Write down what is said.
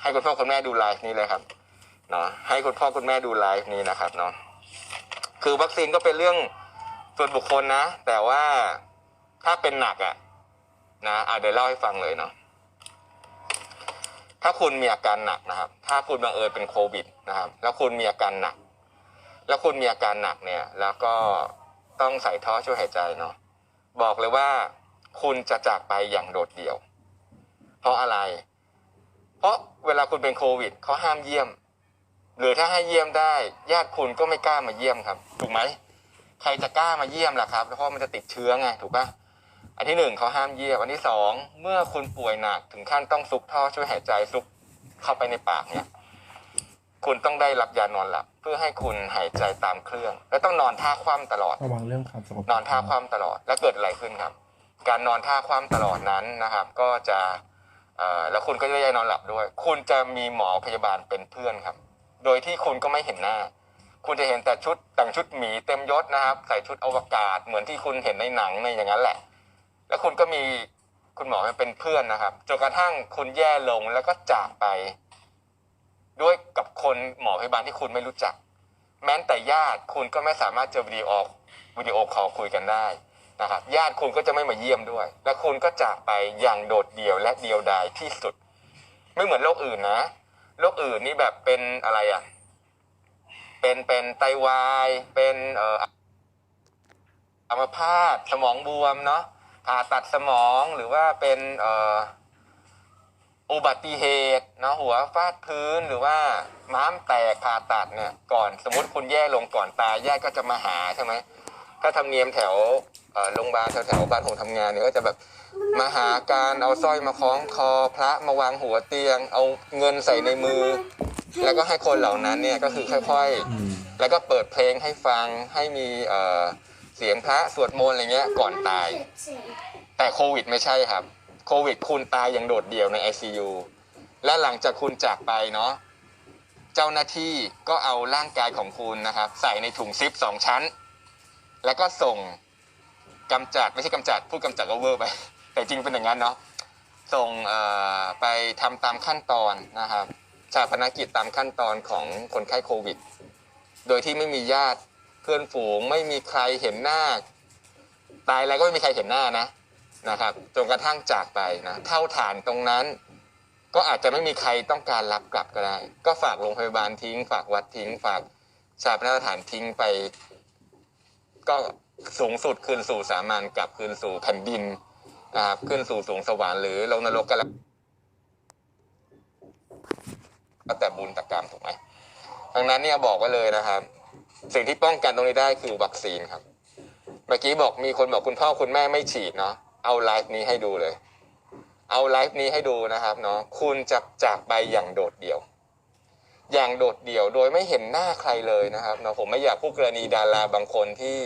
ให้คุณพ่อคุณแม่ดูไลฟ์นี้เลยครับเนาะให้คุณพ่อคุณแม่ดูไลฟ์นี้นะครับเนาะคือวัคซีนก็เป็นเรื่องส่วนบุคคลนะ แต่ว่าถ้าเป็นหนักอะนะอะเดี๋ยวเล่าให้ฟังเลยเนาะถ้าคุณมีอาการหนักนะครับ ถ้าคุณบังเอิญเป็นโควิดนะครับ แล้วคุณมีอาการหนัก แล้วคุณมีอาการหนักเนี่ย แล้วก็ต้องใส่ท่อช่วยหายใจเนาะบอกเลยว่า คุณจะจากไปอย่างโดดเดี่ยว เพราะอะไร เพราะเวลาคุณเป็นโควิดเขาห้ามเยี่ยม หรือถ้าให้เยี่ยมได้ ญาติคุณก็ไม่กล้ามาเยี่ยมครับ ถูกไหมใครจะกล้ามาเยี่ยมล่ะครับเพราะมันจะติดเชื้อไงถูกปะอันที่หนึ่งเขาห้ามเยี่ยมอันที่สองเมื่อคุณป่วยหนักถึงขั้นต้องซุกท่อช่วยหายใจซุกเข้าไปในปากเนี่ยคุณต้องได้รับยานอนหลับ เพื่อให้คุณหายใจตามเครื่อง และต้องนอนท่าคว่ำตลอด ระวังเรื่องความสกปรกนอนท่าคว่ำตลอดแล้วเกิดอะไรขึ้นครับ การนอนท่าคว่ำตลอดนั้นนะครับ ก็จะเอ่อแล้วคุณก็จะได้นอนหลับด้วย คุณจะมีหมอพยาบาลเป็นเพื่อนครับ โดยที่คุณก็ไม่เห็นหน้า คุณจะเห็นแต่ชุดแต่งชุดหมีเต็มยศนะครับ ใส่ชุดอวกาศเหมือนที่คุณเห็นในหนังในอย่างนั้นแหละ แล้วคุณก็มีคุณหมอเป็นเพื่อนนะครับจนกระทั่งคุณแย่ลงแล้วก็จากไป ด้วยกับคนหมอพยาบาลที่คุณไม่รู้จัก แม้แต่ญาติคุณก็ไม่สามารถเจอวิดีโอวิดีโอคอลคุยกันได้ นะครับญาติคุณก็จะไม่มาเยี่ยมด้วย และคุณก็จากไปอย่างโดดเดี่ยวและเดียวดายที่สุด ไม่เหมือนโรคอื่นนะโรคอื่นนี่แบบเป็นอะไรอะ เป็นเป็นไตวาย เป็นเอ่ออัมพาตสมองบวมเนาะผ่าตัดสมองหรือว่าเป็นเอ่ออุบัติเหตุเนาะหัวฟาดพื้นหรือว่าม้ามแตกผ่าตัดเนี่ยก่อนสมมติคุณแย่ลงก่อนตายญาติก็จะมาหาใช่ไหม ถ้าทำเนียมแถวเอ่อโรงพยาบาลแถวๆบ้านผมทำงานเนี่ยก็จะแบบมาหาการเอาสร้อยมาคล้องคอพระมาวางหัวเตียง เอาเงินใส่ในมือ แล้วก็ให้คนเหล่านั้นเนี่ยก็คือค่อย อืม ๆ แล้วก็เปิดเพลงให้ฟังให้มีเอ่อเสียงพระสวดมนต์อะไรเงี้ยก่อนตาย แต่โควิดไม่ใช่ครับ โควิดคุณตายอย่างโดดเดี่ยวใน ICU และหลังจากคุณจากไปเนาะเจ้าหน้าที่ก็เอาร่างกายของคุณนะครับ ใส่ในถุงซิปสองชั้น แล้วก็ส่งกำจัดไม่ใช่กำจัดพูดกำจัดก็เวอร์ไป แต่จริงเป็นอย่างนั้นเนาะส่งไปทำตามขั้นตอนนะครับชาพนักิจตามขั้นตอนของคนไข้โควิด โดยที่ไม่มีญาติเพื่อนฝูงไม่มีใครเห็นหน้า ตายแล้วก็ไม่มีใครเห็นหน้านะนะครับจนกระทั่งจากไปนะเท่าฐานตรงนั้น ก็อาจจะไม่มีใครต้องการรับกลับก็ได้ ก็ฝากโรงพยาบาลทิ้ง ฝากวัดทิ้ง ฝากชาพนักสถานทิ้งไป ก็สูงสุดคืนสู่สามัญกลับคืนสู่แผ่นดินนะครับขึ้นสู่สวงสวรรค์หรือลงนรกก็แล้วแต่บุญตกรรมถูกไหมดังนั้นเนี่ยบอกไว้เลยนะครับ สิ่งที่ป้องกันตรงนี้ได้คือวัคซีนครับ เมื่อกี้บอกมีคนบอกคุณพ่อคุณแม่ไม่ฉีดเนาะเอาไลฟ์นี้ให้ดูเลย เอาไลฟ์นี้ให้ดูนะครับเนาะคุณจะจากไปอย่างโดดเดี่ยว อย่างโดดเดี่ยวโดยไม่เห็นหน้าใครเลยนะครับเนาะผมไม่อยากพูดกรณีดาราบางคนที่